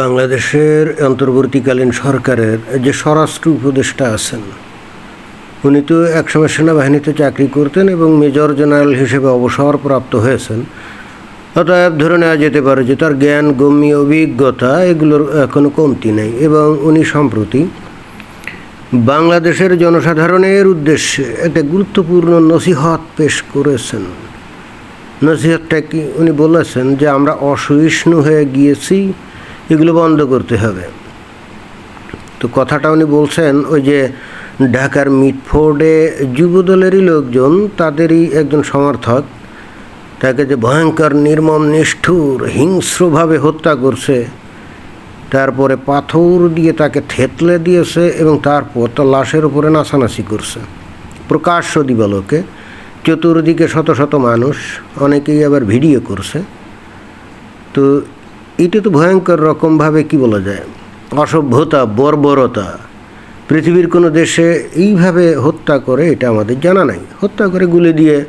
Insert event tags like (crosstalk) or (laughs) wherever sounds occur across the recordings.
বাংলাদেশের অন্তর্বর্তীকালীন সরকারের যে স্বরাষ্ট্র উপদেষ্টা আছেন, উনি তো একসময় সেনাবাহিনীতে চাকরি করতেন এবং মেজর জেনারেল হিসেবে অবসরপ্রাপ্ত হয়েছেন। অতএব ধরে নেওয়া যেতে পারে যে তার জ্ঞান, গম্য, অভিজ্ঞতা এগুলোর কোনো কমতি নেই এবং উনি সম্প্রতি বাংলাদেশের জনসাধারণের উদ্দেশ্যে একটা গুরুত্বপূর্ণ নসিহত পেশ করেছেন। নসিহতটা কি? উনি বলেছেন যে আমরা অসহিষ্ণু হয়ে গিয়েছি এগুলো বন্ধ করতে হবে। তো কথাটা উনি বলছেন, ওই যে ঢাকার মিটফোর্ডে যুবদলেরই লোকজন, তাদেরই একজন সমর্থক, তাকে যে ভয়ঙ্কর, নির্মম, নিষ্ঠুর, হিংস্রভাবে হত্যা করছে, তারপরে পাথর দিয়ে তাকে থেতলে দিয়েছে এবং তারপর তার লাশের উপরে নাচানাচি করছে। প্রকাশ্য দিবালোকে, চতুর্দিকে শত শত মানুষ, অনেকেই আবার ভিডিও করছে। তো এটা তো ভয়ঙ্কর রকমভাবে কি বলা যায়? অসভ্যতা, বর্বরতা। পৃথিবীর কোনো দেশে এইভাবে হত্যা করে এটা আমাদের জানা নাই। হত্যা করে গুলি দিয়ে,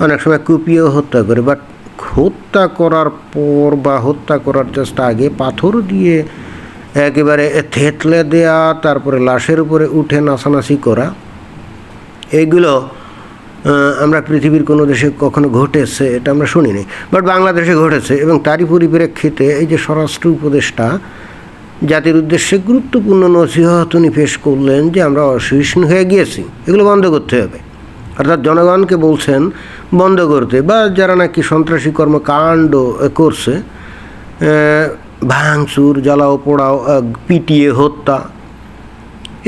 অনেক সময় কুপিয়েও হত্যা করে। বাট হত্যা করার পর বা হত্যা করার চেষ্টা আগে পাথর দিয়ে একেবারে থেতলে দেয়া, তারপরে লাশের উপরে উঠে নাচানাচি করা এইগুলো আমরা পৃথিবীর কোনো দেশে কখনো ঘটেছে, এটা আমরা শুনিনি। বাট বাংলাদেশে ঘটেছে এবং তারই পরিপ্রেক্ষিতে এই যে স্বরাষ্ট্র উপদেষ্টা জাতির উদ্দেশ্যে গুরুত্বপূর্ণ নসিহত উনি পেশ করলেন যে আমরা অসহিষ্ণু হয়ে গিয়েছি, এগুলো বন্ধ করতে হবে। অর্থাৎ জনগণকে বলছেন বন্ধ করতে, বা যারা নাকি সন্ত্রাসী কর্মকাণ্ড করছে ভাঙচুর, জ্বালাও পোড়াও পিটিয়ে হত্যা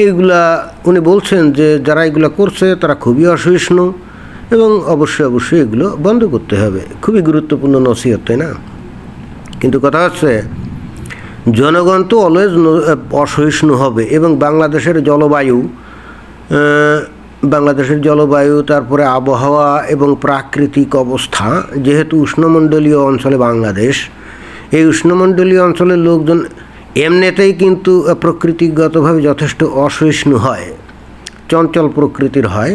এইগুলা উনি বলছেন যে যারা এগুলো করছে তারা খুবই অসহিষ্ণু। এবং অবশ্যই অবশ্যই এগুলো বন্ধ করতে হবে। খুবই গুরুত্বপূর্ণ নসিহত, তাই না? কিন্তু কথা হচ্ছে, জনগণ তো অলওয়েজ অসহিষ্ণু হবে এবং বাংলাদেশের জলবায়ু বাংলাদেশের জলবায়ু, তারপরে আবহাওয়া এবং প্রাকৃতিক অবস্থা, যেহেতু উষ্ণমণ্ডলীয় অঞ্চলে বাংলাদেশ, এই উষ্ণমণ্ডলীয় অঞ্চলের লোকজন এমনিতেই কিন্তু প্রকৃতিগতভাবে যথেষ্ট অসহিষ্ণু হয়, চঞ্চল প্রকৃতির হয়।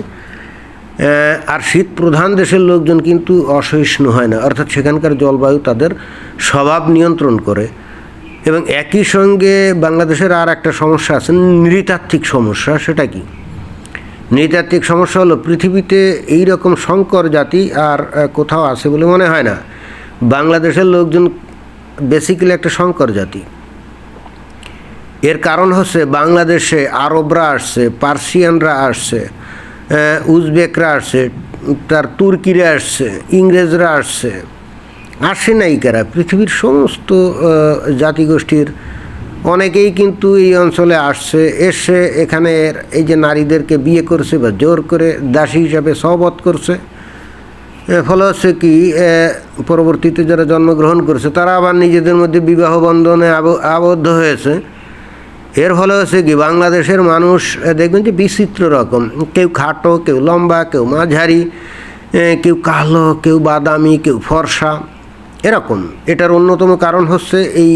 আর শীত প্রধান দেশের লোকজন কিন্তু অসহিষ্ণু হয় না। অর্থাৎ সেখানকার জলবায়ু তাদের স্বভাব নিয়ন্ত্রণ করে। এবং একই সঙ্গে বাংলাদেশের আর একটা সমস্যা আছে, নৃতাত্ত্বিক সমস্যা। সেটা কি? নৃতাত্ত্বিক সমস্যা হলো পৃথিবীতে এই রকম শঙ্কর জাতি আর কোথাও আছে বলে মনে হয় না। বাংলাদেশের লোকজন বেসিক্যালি একটা শঙ্কর জাতি। এর কারণ হচ্ছে বাংলাদেশে আরবরা আসছে, পার্সিয়ানরা আসছে উজবেকরা আসছে, তার তুর্কিরা আসছে, ইংরেজরা আসছে, আসে নাই কারা পৃথিবীর সমস্ত জাতিগোষ্ঠীর অনেকেই কিন্তু এই অঞ্চলে আসছে, এসে এখানে এই যে নারীদেরকে বিয়ে করছে বা জোর করে দাসী হিসাবে সহবত করছে। ফলে হচ্ছে কি পরবর্তীতে যারা জন্মগ্রহণ করছে, তারা আবার নিজেদের মধ্যে বিবাহ বন্ধনে আবদ্ধ হয়েছে। এর ফলে হচ্ছে কি, বাংলাদেশের মানুষ দেখবেন যে বিচিত্র রকম। কেউ খাটো, কেউ লম্বা, কেউ মাঝারি কেউ কালো, কেউ বাদামি, কেউ ফর্সা, এরকম। এটার অন্যতম কারণ হচ্ছে এই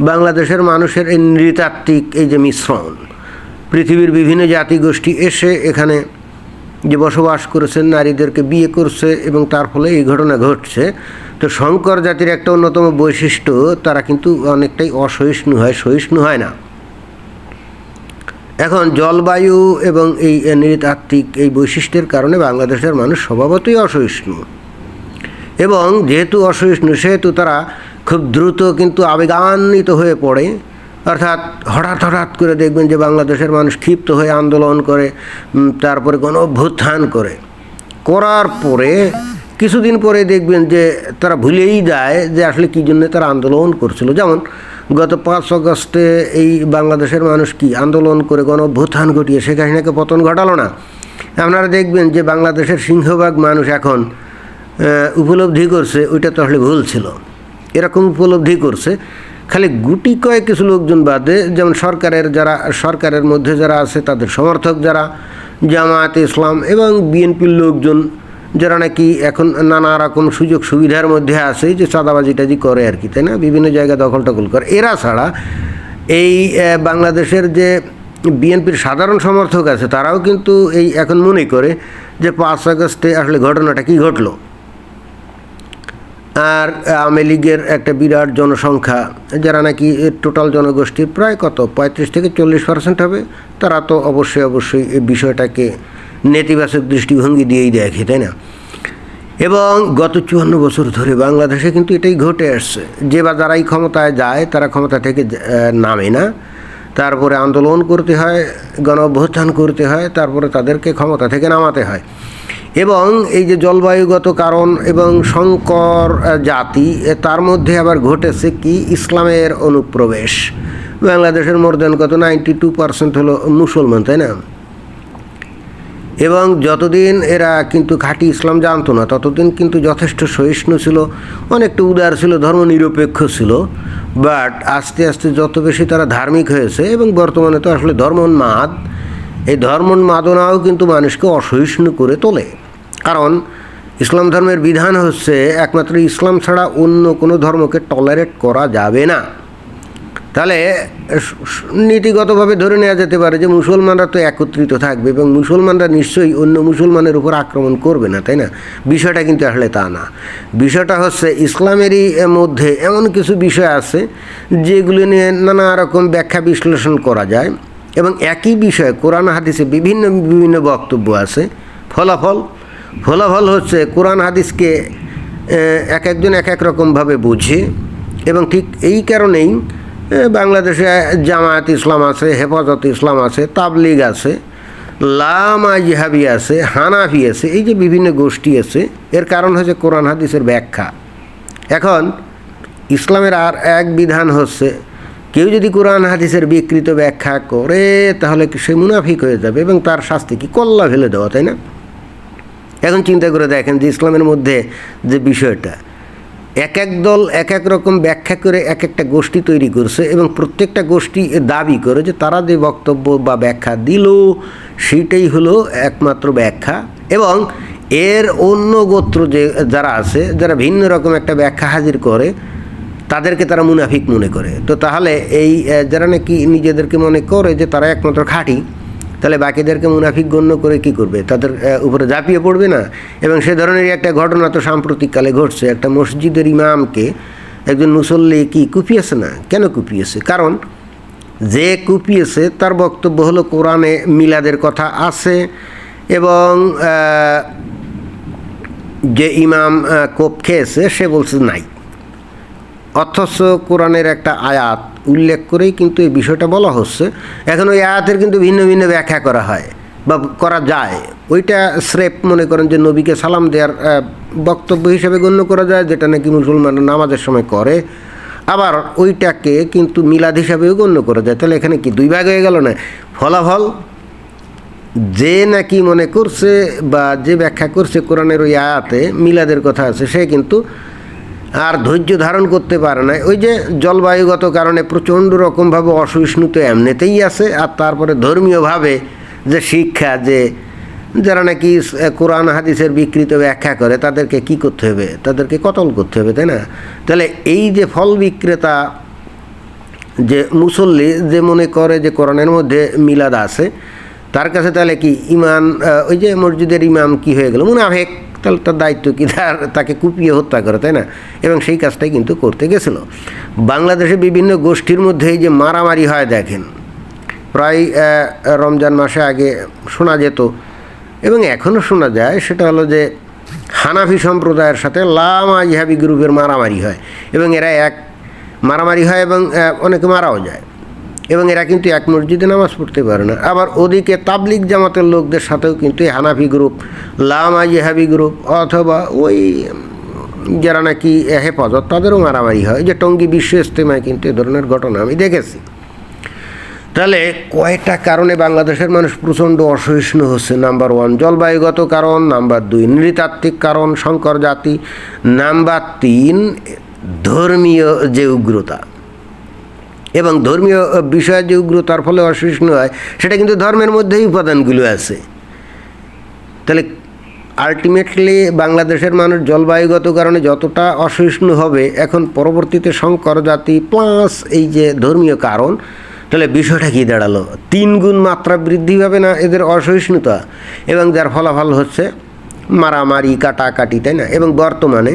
বাংলাদেশের মানুষের এই নৃতাত্ত্বিক এই যে মিশ্রণ। পৃথিবীর বিভিন্ন জাতিগোষ্ঠী এসে এখানে যে বসবাস করেছে, নারীদেরকে বিয়ে করছে এবং তার ফলে এই ঘটনা ঘটছে। তো শঙ্কর জাতির একটা অন্যতম বৈশিষ্ট্য, তারা কিন্তু অনেকটাই অসহিষ্ণু হয়, সহিষ্ণু হয় না। এখন জলবায়ু এবং এই নৃতাত্ত্বিক এই বৈশিষ্ট্যের কারণে বাংলাদেশের মানুষ স্বভাবতই অসহিষ্ণু। এবং যেহেতু অসহিষ্ণু, সেহেতু তারা খুব দ্রুত কিন্তু আবেগান্বিত হয়ে পড়ে। অর্থাৎ হঠাৎ হঠাৎ করে দেখবেন যে বাংলাদেশের মানুষ ক্ষিপ্ত হয়ে আন্দোলন করে তারপরে কোনো অভ্যুত্থান করে। করার পরে কিছুদিন পরে দেখবেন যে তারা ভুলেই যায় যে আসলে কী জন্য তারা আন্দোলন করছিল। যেমন গত পাঁচ আগস্টে এই বাংলাদেশের মানুষ কি আন্দোলন করে গণ অভ্যুত্থান ঘটিয়ে শেখ হাসিনাকে পতন ঘটালো না? আপনারা দেখবেন যে বাংলাদেশের সিংহভাগ মানুষ এখন উপলব্ধি করছে, ওইটা তো আসলে ভুল ছিল। এরকম উপলব্ধি করছে, খালি গুটি কয়েক কিছু লোকজন বাদে, যেমন সরকারের যারা, সরকারের মধ্যে যারা আছে, তাদের সমর্থক যারা, জামায়াত ইসলাম এবং বিএনপির লোকজন যারা নাকি এখন নানা রকম সুযোগ সুবিধার মধ্যে আছে যে চাঁদাবাজি টাজি করে আর কি, তাই না? বিভিন্ন জায়গায় দখল টখল করে। এরা ছাড়া এই বাংলাদেশের যে বিএনপির সাধারণ সমর্থক আছে, তারাও কিন্তু এই এখন মনে করে যে পাঁচ আগস্টে আসলে ঘটনাটা কী ঘটলো। আর আওয়ামী লীগের একটা বিরাট জনসংখ্যা, যারা নাকি টোটাল জনগোষ্ঠীর প্রায় কত? পঁয়ত্রিশ থেকে চল্লিশ পার্সেন্ট হবে। তারা তো অবশ্যই অবশ্যই এই বিষয়টাকে নেতিবাচক দৃষ্টিভঙ্গি দিয়েই দেখে, তাই না? এবং গত চুয়ান্ন বছর ধরে বাংলাদেশে কিন্তু এটাই ঘটে আসছে। যে বা যারাই ক্ষমতায় যায়, তারা ক্ষমতা থেকে নামে না। তারপরে আন্দোলন করতে হয় গণ অভ্যুত্থান করতে হয়, তারপরে তাদেরকে ক্ষমতা থেকে নামাতে হয়। এবং এই যে জলবায়ুগত কারণ এবং সংকর জাতি তার মধ্যে আবার ঘটেছে কি? ইসলামের অনুপ্রবেশ। বাংলাদেশের মোর দেন কত? নাইনটি টু পার্সেন্ট হলো মুসলমান, তাই না? এবং যতদিন এরা কিন্তু খাঁটি ইসলাম জানতো না, ততদিন কিন্তু যথেষ্ট সহিষ্ণু ছিল, অনেকটা উদার ছিল, ধর্মনিরপেক্ষ ছিল বাট আস্তে আস্তে যত বেশি তারা ধার্মিক হয়েছে এবং বর্তমানে তো আসলে ধর্মোন্মাদ, এই ধর্মোন্মাদনাও কিন্তু মানুষকে অসহিষ্ণু করে তোলে। কারণ ইসলাম ধর্মের বিধান হচ্ছে একমাত্র ইসলাম ছাড়া অন্য কোনো ধর্মকে টলারেট করা যাবে না। তাহলে নীতিগতভাবে ধরে নেওয়া যেতে পারে যে মুসলমানরা তো একত্রিত থাকবে এবং মুসলমানরা নিশ্চয়ই অন্য মুসলমানের উপর আক্রমণ করবে না, তাই না? বিষয়টা কিন্তু আসলে তা না। বিষয়টা হচ্ছে ইসলামেরই মধ্যে এমন কিছু বিষয় আছে যেগুলি নিয়ে নানা রকম ব্যাখ্যা বিশ্লেষণ করা যায় এবং একই বিষয়ে কোরআন, হাদিসে বিভিন্ন বিভিন্ন বক্তব্য আছে। ফলাফল ফলাফল হচ্ছে কোরআন, হাদিসকে এক একজন এক এক রকমভাবে বুঝে এবং ঠিক এই কারণেই বাংলাদেশে জামায়াত ইসলাম আছে, হেফাজত ইসলাম আছে, তাবলিগ আছে, লামা জিহাবি আছে, হানাফি আছে, এই যে বিভিন্ন গোষ্ঠী আছে, এর কারণ হচ্ছে কোরআন হাদিসের ব্যাখ্যা। এখন ইসলামের আর এক বিধান হচ্ছে, কেউ যদি কোরআন হাদিসের বিকৃত ব্যাখ্যা করে, তাহলে সে মুনাফিক হয়ে যাবে এবং তার শাস্তি কি? কল্লা ফেলে দেওয়া, তাই না? এখন চিন্তা করে দেখেন যে ইসলামের মধ্যে যে বিষয়টা এক এক দল এক এক রকম ব্যাখ্যা করে এক একটা গোষ্ঠী তৈরি করছে এবং প্রত্যেকটা গোষ্ঠী দাবি করে যে তারা যে বক্তব্য বা ব্যাখ্যা দিল সেটাই হলো একমাত্র ব্যাখ্যা এবং এর অন্য গোত্র যে, যারা আছে, যারা ভিন্ন রকম একটা ব্যাখ্যা হাজির করে, তাদেরকে তারা মুনাফিক মনে করে। তো তাহলে এই যারা নাকি নিজেদেরকে মনে করে যে তারা একমাত্র খাঁটি তাহলে বাকিদেরকে মুনাফিক গণ্য করে কি করবে? তাদের উপরে ঝাঁপিয়ে পড়বে না? এবং সে ধরনের একটা ঘটনা তো সাম্প্রতিককালে ঘটছে। একটা মসজিদের ইমামকে একজন মুসল্লি কি কুপিয়েছে না? কেন কুপিয়েছে? কারণ যে কুপিয়েছে, তার বক্তব্য হলো কোরআনে মিলাদের কথা আছে এবং যে ইমাম কোপ খেয়েছে, সে বলছে নাই। অথচ কোরআনের একটা আয়াত উল্লেখ করেই কিন্তু এই বিষয়টা বলা হচ্ছে। এখন ওই আয়াতের কিন্তু ভিন্ন ভিন্ন ব্যাখ্যা করা হয় বা করা যায়। ওইটা স্রেপ মনে করেন যে নবীকে সালাম দেওয়ার বক্তব্য হিসেবে গণ্য করা যায়, যেটা নাকি মুসলমানরা নামাজের সময় করে। আবার ওইটাকে কিন্তু মিলাদ হিসাবেও গণ্য করা যায়। তাহলে এখানে কি দুই ভাগ হয়ে গেল না? ফলাফল যে নাকি মনে করছে বা যে ব্যাখ্যা করছে কোরআনের ওই আয়াতে মিলাদের কথা আছে, সে কিন্তু আর ধৈর্য ধারণ করতে পারে না ওই যে জলবায়ুগত কারণে প্রচণ্ড রকমভাবে অসহিষ্ণু তো এমনিতেই আছে, আর তারপরে ধর্মীয়ভাবে যে শিক্ষা, যে যারা নাকি কোরআন, হাদিসের বিকৃত ব্যাখ্যা করে, তাদেরকে কি করতে হবে? তাদেরকে কতল করতে হবে, তাই না? তাহলে এই যে ফল বিক্রেতা, যে মুসল্লি যে মনে করে যে কোরআনের মধ্যে মিলাদ আছে, তার কাছে তাহলে কি ইমান ওই যে মসজিদের ইমাম কি হয়ে গেল? মুনাফেক। তাহলে তার দায়িত্ব কি? তার, তাকে কুপিয়ে হত্যা করে, তাই না? এবং সেই কাজটাই কিন্তু করতে গেছিল। বাংলাদেশে বিভিন্ন গোষ্ঠীর মধ্যে এই যে মারামারি হয়, দেখেন। প্রায় রমজান মাসে আগে শোনা যেত। এবং এখনও শোনা যায়, সেটা হলো যে হানাফি সম্প্রদায়ের সাথে লামা ইহাবি গ্রুপের মারামারি হয়। এবং এরা এক মারামারি হয় এবং অনেকে মারাও যায়। এবং এরা কিন্তু এক মসজিদে নামাজ পড়তে পারে না। আবার ওদিকে তাবলিক জামাতের লোকদের সাথেও কিন্তু হানাফি গ্রুপ লামা ইহাবি গ্রুপ অথবা ওই, যারা নাকি হেফাজত, তাদেরও মারামারি হয়। যে টঙ্গী বিশ্ব ইস্তেমায় কিন্তু এ ধরনের ঘটনা আমি দেখেছি। তাহলে কয়টা কারণে বাংলাদেশের মানুষ প্রচণ্ড অসহিষ্ণু হচ্ছে। নাম্বার ওয়ান জলবায়ুগত কারণ, নাম্বার দুই, নৃতাত্ত্বিক কারণ, শঙ্কর জাতি, নাম্বার তিন, ধর্মীয় যে উগ্রতা। এবং ধর্মীয় বিষয় যে উগ্রতার ফলে অসহিষ্ণু হয়, সেটা কিন্তু ধর্মের মধ্যেই উপাদানগুলো আছে। তাহলে আলটিমেটলি বাংলাদেশের মানুষ জলবায়ুগত কারণে যতটা অসহিষ্ণু হবে, এখন পরবর্তীতে শঙ্কর জাতি প্লাস এই যে ধর্মীয় কারণ, তাহলে বিষয়টা কী দাঁড়াল? তিন গুণ মাত্রা বৃদ্ধি পাবে না এদের অসহিষ্ণুতা? এবং যার ফলাফল হচ্ছে মারামারি, কাটাকাটি, তাই না? এবং বর্তমানে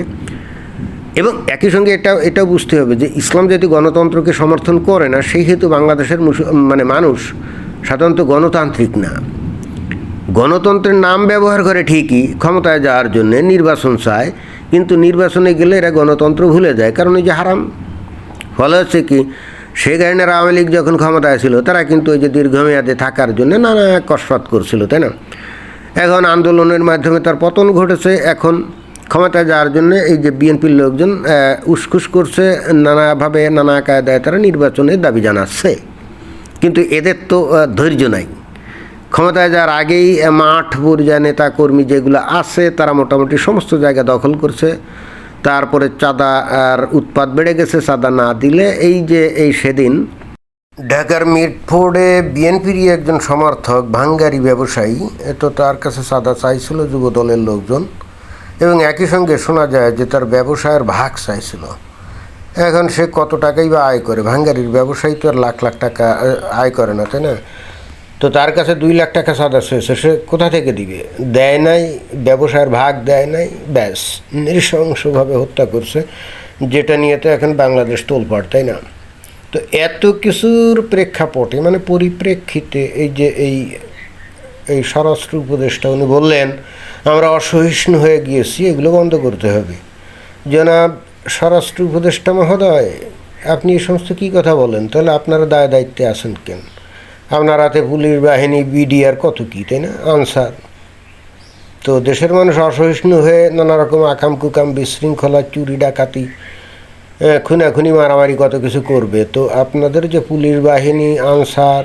এবং একই সঙ্গে এটা, এটাও বুঝতে হবে যে ইসলাম যদি গণতন্ত্রকে সমর্থন করে না, সেই হেতু বাংলাদেশের মানে মানুষ সাধারণত গণতান্ত্রিক না। গণতন্ত্রের নাম ব্যবহার করে ঠিকই ক্ষমতায় যাওয়ার জন্য নির্বাচন চায়, কিন্তু নির্বাচনে গেলে এরা গণতন্ত্র ভুলে যায়, কারণ এই যে হারাম। ফলে হচ্ছে কি, শেখ কারণে আওয়ামী লীগ যখন ক্ষমতায় ছিল, তারা কিন্তু ওই যে দীর্ঘমেয়াদে থাকার জন্য নানা কসরত করছিল, তাই না? এখন আন্দোলনের মাধ্যমে তার পতন ঘটেছে, এখন ক্ষমতায় যাওয়ার জন্য এই যে বিএনপির লোকজন উসখুস করছে, নানাভাবে নানা কায়দায় তারা নির্বাচনের দাবি জানাচ্ছে। কিন্তু এদের তো ধৈর্য নাই। ক্ষমতায় যাওয়ার আগেই মাঠ পর্যায়ে নেতা কর্মী যেগুলো আছে, তারা মোটামুটি সমস্ত জায়গা দখল করছে। তারপরে চাঁদা আর উৎপাদ বেড়ে গেছে, চাঁদা না দিলে এই যে, এই সেদিন ঢাকার মিরফোর্ডে বিএনপিরই একজন সমর্থক, ভাঙ্গারি ব্যবসায়ী তো তার কাছে চাঁদা চাইছিল যুব দলের লোকজন। এবং একই সঙ্গে শোনা যায় যে তার ব্যবসায়ের ভাগ চাইছিল। এখন সে কত টাকাই বা আয় করে? ভাঙ্গারির ব্যবসায়ী তো আর লাখ লাখ টাকা আয় করে না, তাই না? তো তার কাছে দুই লাখ টাকা সাদা চেয়েছে সে কোথা থেকে দিবে? দেয় নাই, ব্যবসায়ের ভাগ দেয় নাই, ব্যাস, নৃশংসভাবে হত্যা করছে, যেটা নিয়ে তো এখন বাংলাদেশ তোলপাড়, তাই না? তো এত কিছুর প্রেক্ষাপটে মানে পরিপ্রেক্ষিতে এই যে এই এই স্বরাষ্ট্র উপদেষ্টা উনি বললেন আমরা অসহিষ্ণু হয়ে গিয়েছি, এগুলো বন্ধ করতে হবে। জনাব স্বরাষ্ট্র উপদেষ্টা মহোদয়, আপনি এই সমস্ত কী কথা বলেন? তাহলে আপনারা দায় দায়িত্বে আছেন কেন? আপনার হাতে পুলিশ বাহিনী, বিডিআর কত কী, তাই না? আনসার। তো দেশের মানুষ অসহিষ্ণু হয়ে নানা রকম আকাম কুকাম, বিশৃঙ্খলা, চুরি, ডাকাতি খুনাখুনি, মারামারি কত কিছু করবে। তো আপনাদের যে পুলিশ বাহিনী, আনসার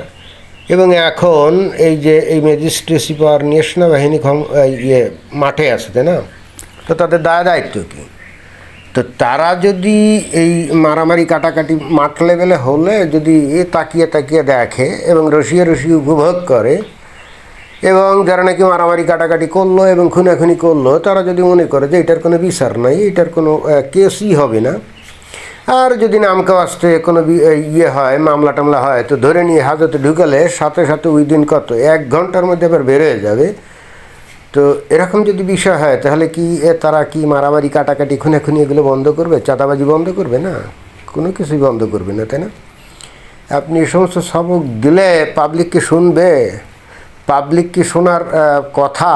এবং এখন এই যে এই ম্যাজিস্ট্রেসি পাওয়ার নিয়ে সেনাবাহিনী ইয়ে মাঠে আছে, তাই না? তো তাদের দায় দায়িত্ব কী? তো তারা যদি এই মারামারি কাটাকাটি মাঠ লেভেলে হলে যদি এ তাকিয়ে তাকিয়ে দেখে এবং রসিয়ে রসিয়ে উপভোগ করে এবং যারা নাকি মারামারি কাটাকাটি করল এবং খুনাখুনি করল, তারা যদি মনে করে যে এটার কোনো বিচার নাই, এটার কোনো কেসই হবে না আর যদি নামকা আসতে কোনো ইয়ে হয়, মামলা টামলা হয়, তো ধরে নিয়ে হাজতে ঢুকালে সাথে সাথে ওই দিন কত? এক ঘণ্টার মধ্যে আবার বের হয়ে যাবে। তো এরকম যদি বিষয় হয়, তাহলে কি তারা কি মারামারি, কাটাকাটি, খুনাখুনি এগুলো বন্ধ করবে? চাঁদাবাজি বন্ধ করবে না? কোনো কিছুই বন্ধ করবে না, তাই না? আপনি এই সমস্ত সবক দিলে পাবলিককে শুনবে। পাবলিক কি শোনার কথা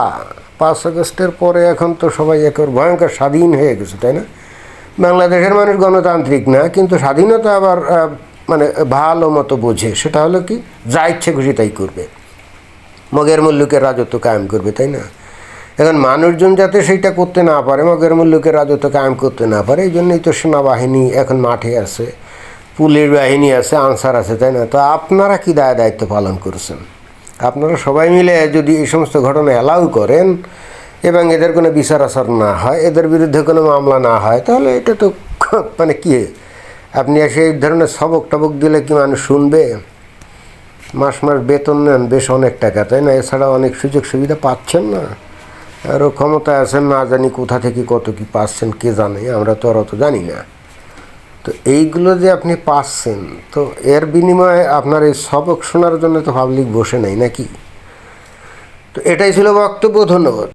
পাঁচ আগস্টের পরে এখন তো সবাই একর ভয়ঙ্কর স্বাধীন হয়ে গেছে, তাই না? বাংলাদেশের মানুষ গণতান্ত্রিক না, কিন্তু স্বাধীনতা আবার মানে ভালো মতো বোঝে, সেটা হলো কি? যা ইচ্ছে খুশি তাই করবে। মগের মুল্লুকের রাজত্ব কায়েম করবে, তাই না? এখন মানুষজন যাতে সেইটা করতে না পারে, মগের মুল্লুকের রাজত্ব কায়েম করতে না পারে, এই জন্যই তো সেনাবাহিনী এখন মাঠে আছে, পুলিশ বাহিনী আছে, আনসার আছে, তাই না? তো আপনারা কি দায় দায়িত্ব পালন করছেন? আপনারা সবাই মিলে যদি এই সমস্ত ঘটনা অ্যালাউ করেন এবং এদের কোনো বিচার আচার না হয়, এদের বিরুদ্ধে কোনো মামলা না হয়, তাহলে এটা তো (laughs) মানে কি? আপনি এসে এই ধরনের সবক টবক দিলে কি মানুষ শুনবে? মাস মাস বেতন নেন, বেশ অনেক টাকা, তাই না? এছাড়া অনেক সুযোগ সুবিধা পাচ্ছেন না। আরও ক্ষমতা আছেন, না জানি কোথা থেকে কত কি পাচ্ছেন, কে জানে, আমরা তো আর অত জানি না। তো এইগুলো যে আপনি পাচ্ছেন, তো এর বিনিময়ে আপনার এই সবক শোনার জন্য তো পাবলিক বসে নাই, নাকি? তো এটাই ছিল বক্তব্য, ধন্যবাদ।